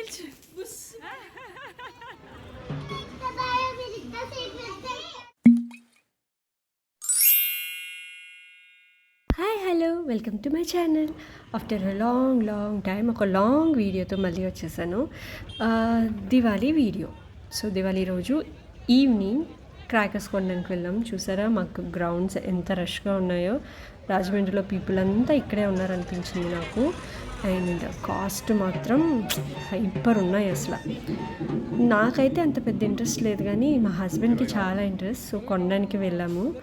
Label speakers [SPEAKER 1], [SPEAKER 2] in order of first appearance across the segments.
[SPEAKER 1] పేల్చు
[SPEAKER 2] hi hello welcome to my channel after a long long time ఒక long వీడియోతో మళ్ళీ వచ్చేసాను. దివాళీ వీడియో సో దివాళీ రోజు ఈవినింగ్ క్రాకర్స్ కొనడానికి వెళ్ళాం. చూసారా? మాకు గ్రౌండ్స్ ఎంత రష్గా ఉన్నాయో. రాజమండ్రిలో పీపుల్ అంతా ఇక్కడే ఉన్నారనిపించింది నాకు. అండ్ కాస్ట్ మాత్రం హైపర్ ఉన్నాయి అసలు. నాకైతే అంత పెద్ద ఇంట్రెస్ట్ లేదు కానీ మా హస్బెండ్కి చాలా ఇంట్రెస్ట్. సో కొనడానికి వెళ్ళాము.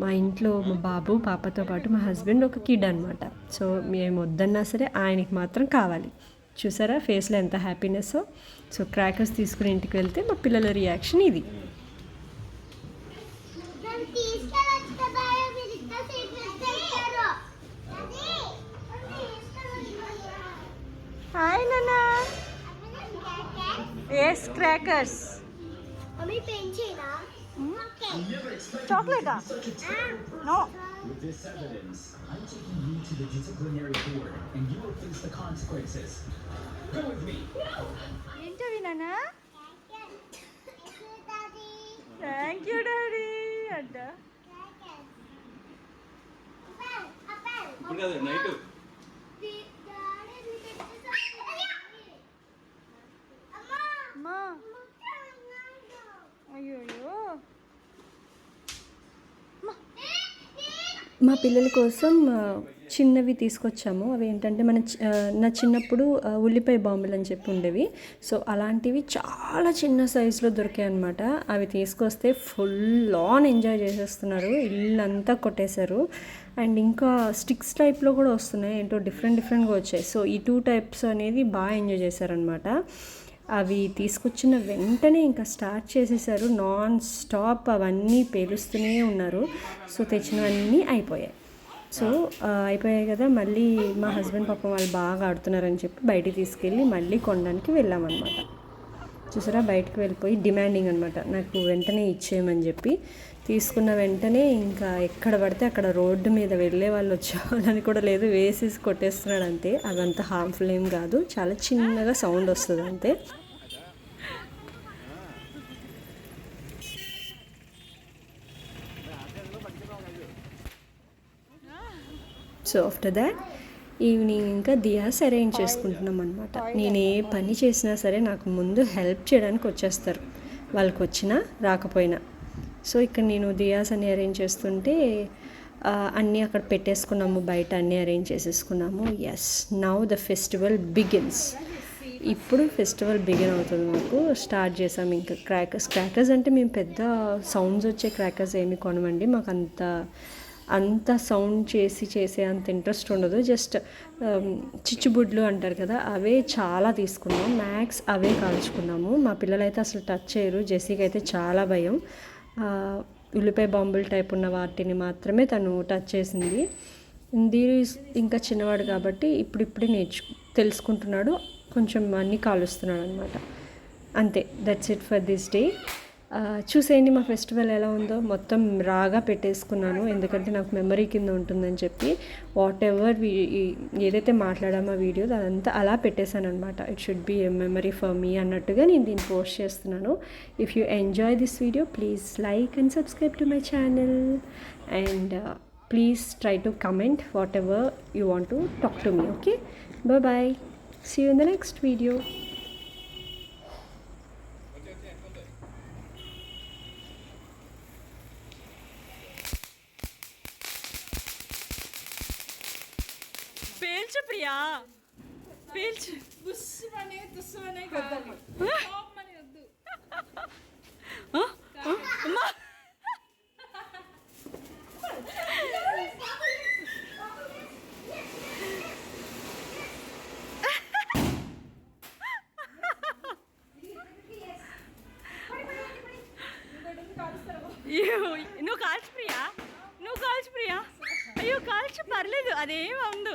[SPEAKER 2] మా ఇంట్లో మా బాబు పాపతో పాటు మా హస్బెండ్ ఒక కిడ్ అనమాట సో మేము వద్దన్నా సరే ఆయనకి మాత్రం కావాలి. చూసారా? ఫేస్లో ఎంత హ్యాపీనెస్ సో క్రాకర్స్ తీసుకుని ఇంటికి వెళ్తే మా పిల్లల రియాక్షన్ ఇది. ఎస్ క్రాకర్స్
[SPEAKER 3] అమ్మి పెంచేనా
[SPEAKER 2] చాక్లెటా no
[SPEAKER 4] With this evidence, I'm taking you to the disciplinary board, and you will face the consequences. Go with me.
[SPEAKER 2] ఏంటవి నానా థ్యాంక్ యూ డాడీ అంట
[SPEAKER 5] ఇప్పుడు కాదు నైట్
[SPEAKER 2] మా పిల్లల కోసం చిన్నవి తీసుకొచ్చాము. అవి ఏంటంటే మన చి- నా చిన్నప్పుడు ఉల్లిపాయ బాంబులు అని చెప్పి ఉండేవి. సో అలాంటివి చాలా చిన్న సైజులో దొరికాయి అనమాట అవి తీసుకొస్తే ఫుల్ ఆన్ ఎంజాయ్ చేసేస్తున్నారు. ఇల్లంతా కొట్టేశారు. అండ్ ఇంకా స్టిక్స్ టైప్లో కూడా వస్తున్నాయి. ఏంటో డిఫరెంట్ డిఫరెంట్గా వచ్చాయి. సో ఈ టూ టైప్స్ అనేది బాగా ఎంజాయ్ చేశారనమాట అవి తీసుకొచ్చిన వెంటనే ఇంకా స్టార్ట్ చేసేసారు. నాన్ స్టాప్ అవన్నీ పేలుస్తూనే ఉన్నారు. సో తెచ్చినవన్నీ అయిపోయాయి. సో అయిపోయాయి కదా. మళ్ళీ మా హస్బెండ్ పాపం వాళ్ళు బాగా ఆడుతున్నారని చెప్పి బయటికి తీసుకెళ్ళి మళ్ళీ కొనడానికి వెళ్ళామన్నమాట. చూసారా? బయటకు వెళ్ళిపోయి డిమాండింగ్ అనమాట నాకు వెంటనే ఇచ్చేయమని చెప్పి తీసుకున్న వెంటనే ఇంకా ఎక్కడ పడితే అక్కడ రోడ్డు మీద వెళ్ళే వాళ్ళు వచ్చేవాళ్ళని కూడా లేదు. వేసేసి కొట్టేస్తున్నాడు అంతే అదంత హార్మ్ఫుల్ ఏం కాదు. చాలా చిన్నగా సౌండ్ వస్తుంది అంతే సో ఆఫ్టర్ దాట్ ఈవినింగ్ ఇంకా దియాస్ అరేంజ్ చేసుకుంటున్నాం అనమాట నేను ఏ పని చేసినా సరే నాకు ముందు హెల్ప్ చేయడానికి వచ్చేస్తారు. వాళ్ళకి వచ్చినా రాకపోయినా. సో ఇక్కడ నేను దియాస్ అని అరేంజ్ చేస్తుంటే అన్నీ అక్కడ పెట్టేసుకున్నాము బయట అన్నీ అరేంజ్ చేసేసుకున్నాము. Yes now the festival begins ఇప్పుడు ఫెస్టివల్ బిగిన్ అవుతుంది మాకు. స్టార్ట్ చేసాము ఇంకా క్రాకర్స్ క్రాకర్స్ అంటే మేము పెద్ద సౌండ్స్ వచ్చే క్రాకర్స్ ఏమి కొనమండి. మాకు అంత అంత సౌండ్ చేసి చేసే అంత ఇంట్రెస్ట్ ఉండదు. జస్ట్ చిచ్చుబుడ్లు అంటారు కదా అవే చాలా తీసుకున్నాం మ్యాక్స్ అవే కాల్చుకున్నాము మా పిల్లలైతే అసలు టచ్ చేయరు. జెస్సీకి అయితే చాలా భయం. ఉల్లిపాయ బాంబుల్ టైప్ ఉన్న వాటిని మాత్రమే తను టచ్ చేసింది. దీని ఇంకా చిన్నవాడు కాబట్టి ఇప్పుడిప్పుడే నేర్చు తెలుసుకుంటున్నాడు. కొంచెం అన్నీ కాలుస్తున్నాడు అనమాట అంతే. That's it for this day చూసేయండి మా ఫెస్టివల్ ఎలా ఉందో. మొత్తం రాగా పెట్టేసుకున్నాను. ఎందుకంటే నాకు మెమరీ కింద ఉంటుందని చెప్పి వాట్ ఎవర్ ఏదైతే మాట్లాడామో ఆ వీడియో అదంతా అలా పెట్టేశాను అనమాట it should be a memory for me అన్నట్టుగా నేను దీన్ని పోస్ట్ చేస్తున్నాను. If you enjoy this video please like and subscribe to my channel and please try to comment whatever you want to talk to me okay bye see you in the next video
[SPEAKER 1] పేల్చు Priya. పేల్చు. తుస్సు అనే కాదు కోపం అని వద్దు? అమ్మా నువ్వు కాల్చు ప్రియా. నువ్వు కాల్చు ప్రియా. అయ్యో కాల్చు పర్లేదు. అదేం ఉండు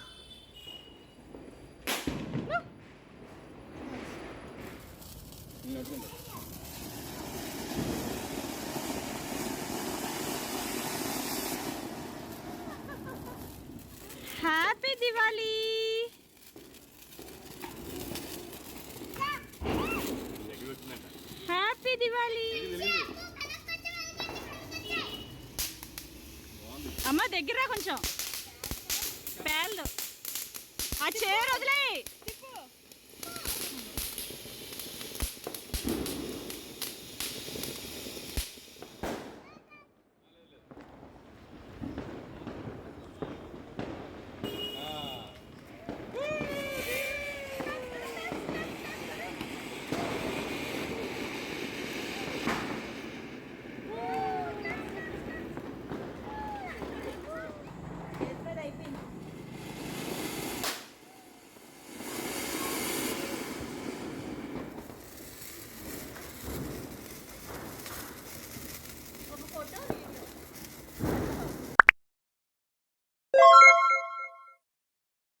[SPEAKER 1] హ్యాపీ
[SPEAKER 6] దివాళీ.
[SPEAKER 1] హ్యాపీ
[SPEAKER 6] దివాళీ.
[SPEAKER 1] అమ్మ దగ్గర కొంచెం. పేర్లు ఆ చీర వదిలే